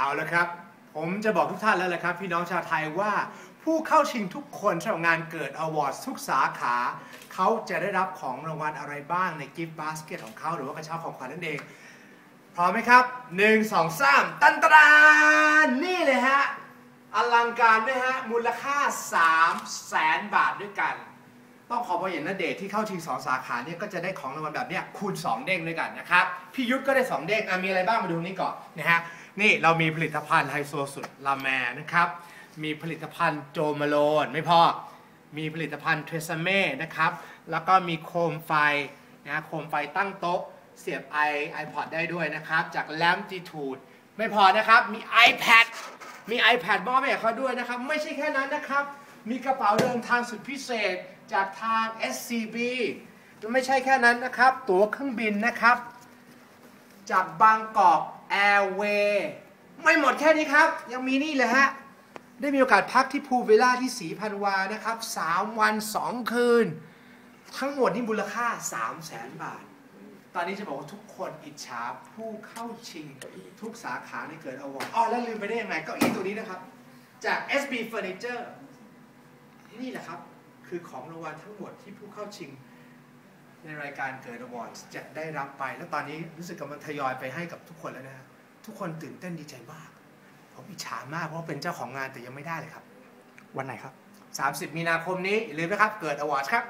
เอาละครับ ผมจะบอกทุกท่านแล้วแหละครับ พี่น้องชาวไทยว่าผู้เข้าชิงทุกคนสำหรับงานเกิดอวอร์ดทุกสาขา เขาจะได้รับของรางวัลอะไรบ้างในกิฟต์บาสเกตของเขาหรือว่ากระเช้าของขวัญนั่นเอง พร้อมไหมครับ 1 2 3 ตันตรานนี่เลยฮะ อลังการด้วยฮะ มูลค่า 3 0 0แสนบาทด้วยกัน ต้องขอบอกอย่างนเดชที่เข้าชิงสองสาขาเนี่ยก็จะได้ของรางวัลแบบเนี้ยคูณ 2 เด้งด้วยกันนะครับพี่ยุทธก็ได้ 2 เด้งอะมีอะไรบ้างมาดูนี่ก่อนนะฮะ นี่เรามีผลิตภัณฑ์ไฮโซสุดลาแมนะครับ มีผลิตภัณฑ์โจมาโลนไม่พอ มีผลิตภัณฑ์เทรซเม่นะครับ แล้วก็มีโคมไฟนะโคมไฟตั้งโต๊ะ เสียบ i iPod ได้ด้วยนะครับ จาก Lamtitude ไม่พอนะครับ มี iPad มี iPad มอบให้กับเขาด้วยนะครับ ไม่ใช่แค่นั้นนะครับ มีกระเป๋าเดินทางสุดพิเศษจากทาง SCB ไม่ใช่แค่นั้นนะครับ ตั๋วเครื่องบินนะครับ จากบางกอก แอร์เวย์ไม่หมดแค่นี้ครับ ยังมีนี่เลยฮะ ได้มีโอกาสพักที่พูลวิลล่าที่สีพันวานะครับ 3 วัน 2 คืน ทั้งหมดนี่มูลค่า 3 0 0แสนบาท ตอนนี้จะบอกว่าทุกคนอิจฉาผู้เข้าชิง ทุกสาขาในเกิดอวอร์ดอ๋อแล้วลืมไปได้ยังไงเก็อีตัวนี้นะครับ จาก SB Furniture นี่แหละครับ คือของรางวัลทั้งหมดที่ผู้เข้าชิง ในรายการเกิดอวอร์ดจะได้รับไป แล้วตอนนี้รู้สึกกำลังทยอยไปให้กับทุกคนแล้วนะฮะทุกคนตื่นเต้นดีใจมาก ผมอิจฉามากเพราะว่าเป็นเจ้าของงานแต่ยังไม่ได้เลยครับ วันไหนครับ 30 มีนาคมนี้อย่าลืมนะครับ เกิดอวอร์ดครับ